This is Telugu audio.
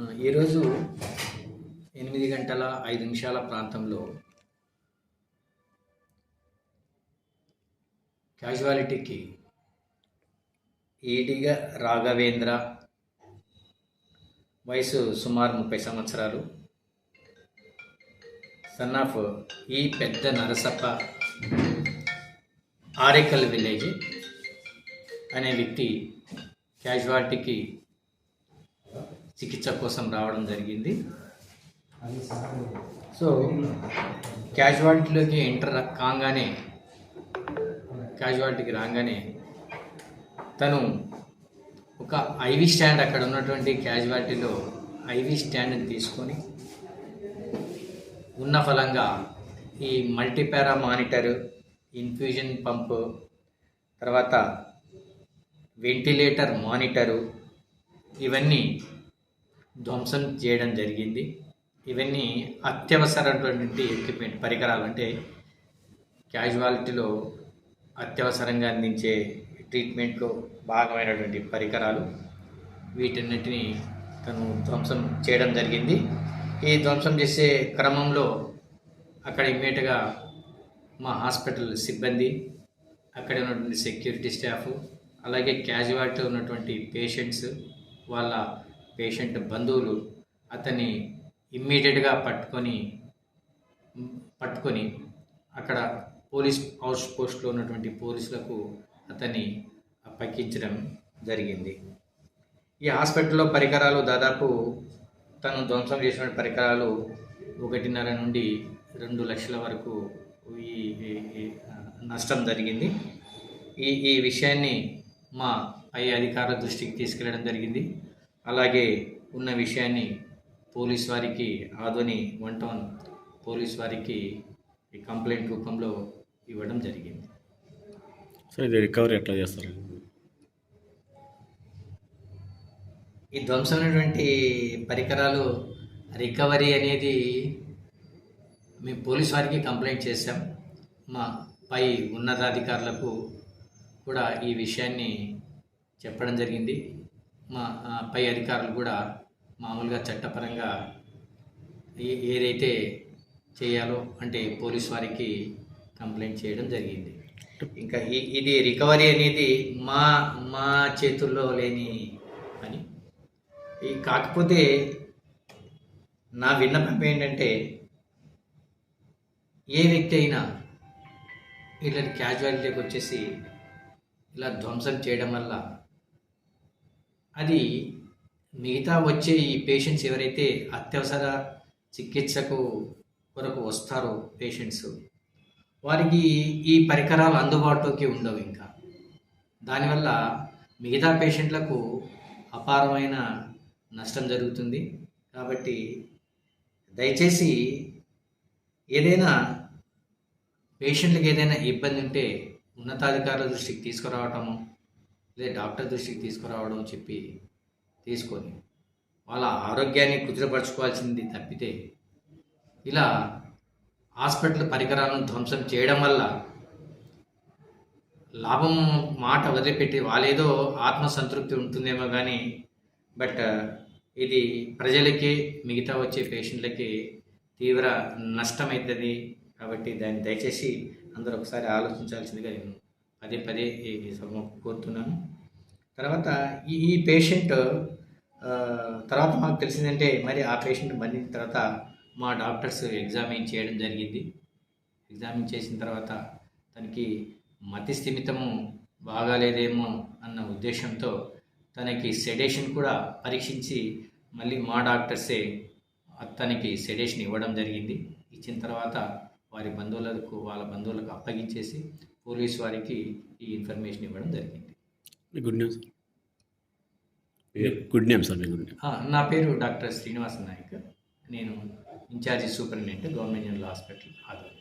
ఈరోజు ఎనిమిది గంటల ఐదు నిమిషాల ప్రాంతంలో క్యాజువాలిటీకి ఈడిగ రాఘవేంద్ర వయసు సుమారు ముప్పై సంవత్సరాలు. సన్ ఆఫ్ ఈ పెద్ద నరసప్ప ఆరేకల్ విలేజ్ అనే వ్యక్తి క్యాజువాలిటీకి చికిత్స కోసం రావడం జరిగింది. సో క్యాజువాలిటీలోకి ఎంటర్ కాగానే క్యాజువాలిటీకి రాగానే తను ఒక ఐవి స్టాండ్ అక్కడ ఉన్నటువంటి క్యాజువాలిటీలో ఐవి స్టాండ్ని తీసుకొని ఉన్న ఫలంగా ఈ మల్టీపారా మానిటర్ ఇన్ఫ్యూజన్ పంపు తర్వాత వెంటిలేటర్ మానిటరు ఇవన్నీ ధ్వంసం చేయడం జరిగింది. ఇవన్నీ అత్యవసరమైనటువంటి ఎక్విప్మెంట్ పరికరాలు. అంటే క్యాజువాలిటీలో అత్యవసరంగా అందించే ట్రీట్మెంట్లో భాగమైనటువంటి పరికరాలు. వీటన్నిటిని తను ధ్వంసం చేయడం జరిగింది. ఈ ధ్వంసం చేసే క్రమంలో అక్కడ ఇమ్మీడియట్గా మా హాస్పిటల్ సిబ్బంది అక్కడ ఉన్నటువంటి సెక్యూరిటీ స్టాఫ్ అలాగే క్యాజువాలిటీ ఉన్నటువంటి పేషెంట్స్ వాళ్ళ పేషెంట్ బంధువులు అతన్ని ఇమ్మీడియట్గా పట్టుకొని పట్టుకొని అక్కడ పోలీస్ హౌస్ పోస్ట్లో ఉన్నటువంటి పోలీసులకు అతన్ని అప్పగించడం జరిగింది. ఈ హాస్పిటల్లో పరికరాలు దాదాపు తను ధ్వంసం చేసిన పరికరాలు ఒకటిన్నర నుండి రెండు లక్షల వరకు ఈ ఈ నష్టం జరిగింది. ఈ ఈ విషయాన్ని మా పై అధికారుల దృష్టికి తీసుకెళ్ళడం జరిగింది. అలాగే ఉన్న విషయాన్ని పోలీస్ వారికి ఆదోని వన్ టౌన్ పోలీస్ వారికి ఈ కంప్లైంట్ రూపంలో ఇవ్వడం జరిగింది. సార్ ఇది రికవరీ ఎట్లా చేస్తారు? ఈ ధ్వంసమైనటువంటి పరికరాలు రికవరీ అనేది మేము పోలీస్ వారికి కంప్లైంట్ చేశాం. మా పై ఉన్నతాధికారులకు కూడా ఈ విషయాన్ని చెప్పడం జరిగింది. మా పై అధికారులు కూడా మామూలుగా చట్టపరంగా ఏదైతే చేయాలో అంటే పోలీస్ వారికి కంప్లైంట్ చేయడం జరిగింది. ఇంకా ఇది రికవరీ అనేది మా మా చేతుల్లో లేని పని. ఈ కాకపోతే నా విన్నపం ఏంటంటే ఏ వ్యక్తి అయినా ఇలాంటి క్యాజువాలిటీకి వచ్చేసి ఇలా ధ్వంసం చేయడం వల్ల అది మిగతా వచ్చే ఈ పేషెంట్స్ ఎవరైతే అత్యవసర చికిత్సకు కొరకు వస్తారో పేషెంట్స్ వారికి ఈ పరికరాలు అందుబాటులోకి ఉండవు ఇంకా. దానివల్ల మిగతా పేషెంట్లకు అపారమైన నష్టం జరుగుతుంది. కాబట్టి దయచేసి ఏదైనా పేషెంట్లకు ఏదైనా ఇబ్బంది ఉంటే ఉన్నతాధికారుల దృష్టికి తీసుకురావటము అదే డాక్టర్ దృష్టికి తీసుకురావడం చెప్పి తీసుకొని వాళ్ళ ఆరోగ్యాన్ని కుదిరపరచుకోవాల్సింది తప్పితే ఇలా హాస్పిటల్ పరికరాలను ధ్వంసం చేయడం వల్ల లాభం మాట వదిలిపెట్టి వాళ్ళేదో ఆత్మసంతృప్తి ఉంటుందేమో కానీ బట్ ఇది ప్రజలకి మిగతా వచ్చే పేషెంట్లకి తీవ్ర నష్టమవుతుంది కాబట్టి దాన్ని దయచేసి అందరూ ఒకసారి ఆలోచించాల్సిందిగా నేను పదే పదే ఈ కోరుతున్నాను. తర్వాత ఈ ఈ పేషెంట్ తర్వాత మాకు తెలిసిందంటే మరి ఆ పేషెంట్ మళ్ళిన తర్వాత మా డాక్టర్స్ ఎగ్జామిన్ చేయడం జరిగింది. ఎగ్జామిన్ చేసిన తర్వాత తనకి మతి స్థిమితము బాగాలేదేమో అన్న ఉద్దేశంతో తనకి సెడేషన్ కూడా పరీక్షించి మళ్ళీ మా డాక్టర్సే తనకి సెడేషన్ ఇవ్వడం జరిగింది. ఇచ్చిన తర్వాత వారి బంధువులకు వాళ్ళ బంధువులకు అప్పగించేసి పోలీస్ వారికి ఈ ఇన్ఫర్మేషన్ ఇవ్వడం జరిగింది. Good name sir good name sir ఆ, నా పేరు డాక్టర్ శ్రీనివాస నాయక్. నేను incharge superintendent government general hospital Adoni.